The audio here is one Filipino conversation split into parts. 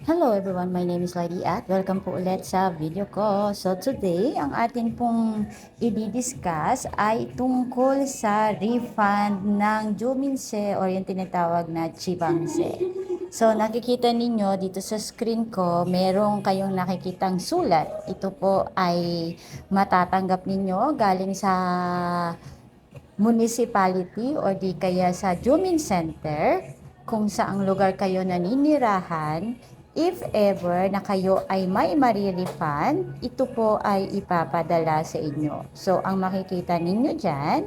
Hello everyone, my name is Lady at welcome po ulit sa video ko. So today, ang atin pong i-discuss ay tungkol sa refund ng Juminse or yung tinatawag na Chibangse. So nakikita ninyo dito sa screen ko, merong kayong nakikitang sulat. Ito po ay matatanggap ninyo galing sa municipality or di kaya sa Jumin Center kung saang lugar kayo naninirahan If ever na kayo ay may marirefund, ito po ay ipapadala sa inyo. So, ang makikita ninyo dyan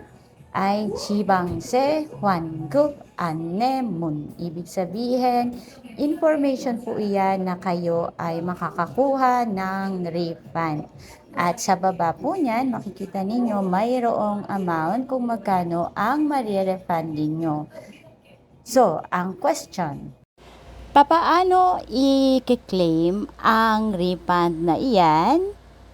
ay Chibangse Huanggup Anemun. Ibig sabihin, information po iyan na kayo ay makakakuha ng refund. At sa baba po niyan, makikita ninyo mayroong amount kung magkano ang marirefund ninyo. So, ang question, Papaano i-claim ang refund na iyan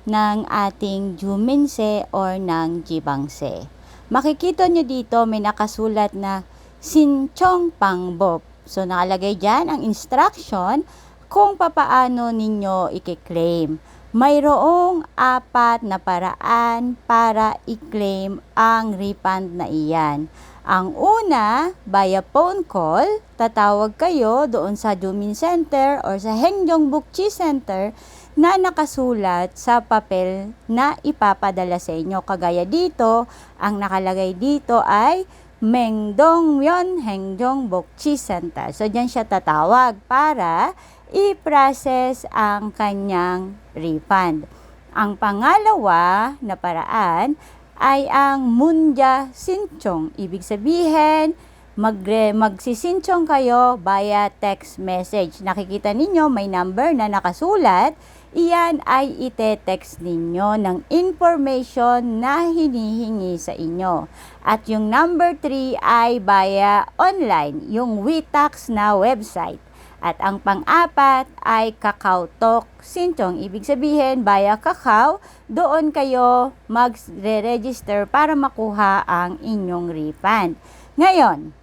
ng ating Juminse or ng Jibangse? Makikita nyo dito may nakasulat na Sinchong Pangbop. So nakalagay dyan ang instruction kung papaano ninyo i-claim. Mayroong apat na paraan para i-claim ang refund na iyan. Ang una, via phone call, tatawag kayo doon sa Jumin Center or sa Hengyong Bukchi Center na nakasulat sa papel na ipapadala sa inyo. Kagaya dito, ang nakalagay dito ay Mengdong Myon Hengyong Bukchi Center. So, dyan siya tatawag para i-process ang kanyang refund. Ang pangalawa na paraan ay ang Munja Sinchong. Ibig sabihin, mag magsisinchong kayo via text message. Nakikita ninyo may number na nakasulat. Iyan ay ite-text ninyo ng information na hinihingi sa inyo. At yung number 3 ay via online, yung WeTax na website. At ang pang-apat ay Kakao Talk Sintong. Ibig sabihin, via Kakao, doon kayo mag-register para makuha ang inyong refund. Ngayon,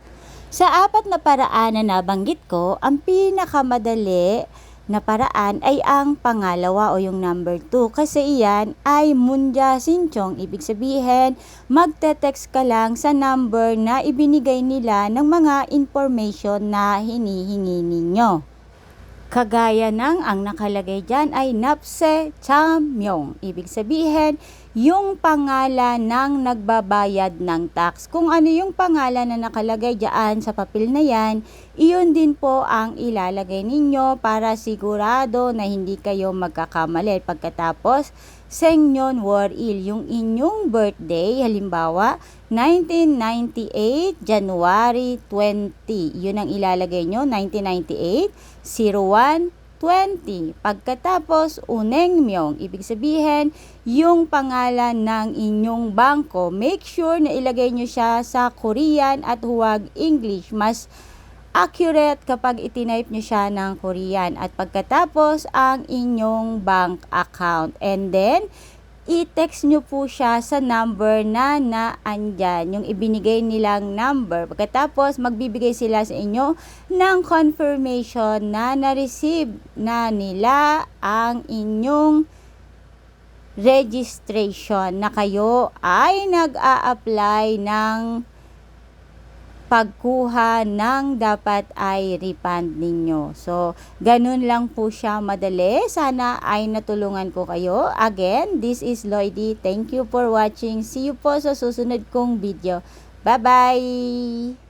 sa apat na paraan na nabanggit ko, ang pinakamadali na paraan ay ang pangalawa o yung number 2 kasi iyan ay Munja Sinchong. Ibig sabihin, magte-text ka lang sa number na ibinigay nila ng mga information na hinihingi ninyo. Kagaya ng ang nakalagay dyan ay Napse Chamyong. Ibig sabihin, yung pangalan ng nagbabayad ng tax. Kung ano yung pangalan na nakalagay dyan sa papel na yan, iyon din po ang ilalagay ninyo para sigurado na hindi kayo magkakamali. Pagkatapos, Sengyon Waril, yung inyong birthday, halimbawa, 1998, January 20. Yun ang ilalagay nyo, 1998, 01, 20. Pagkatapos, uneng myong, ibig sabihin, yung pangalan ng inyong bangko, make sure na ilagay nyo siya sa Korean at huwag English. Mas accurate kapag itinype nyo siya ng Korean. At pagkatapos, ang inyong bank account. And then, i-text nyo po siya sa number na naandyan, yung ibinigay nilang number. Pagkatapos, magbibigay sila sa inyo ng confirmation na na-receive na nila ang inyong registration na kayo ay nag-a-apply ng pagkuha ng dapat ay refund ninyo. So, ganun lang po siya madali. Sana ay natulungan ko kayo. Again, this is Lloydie. Thank you for watching. See you po sa susunod kong video. Bye-bye!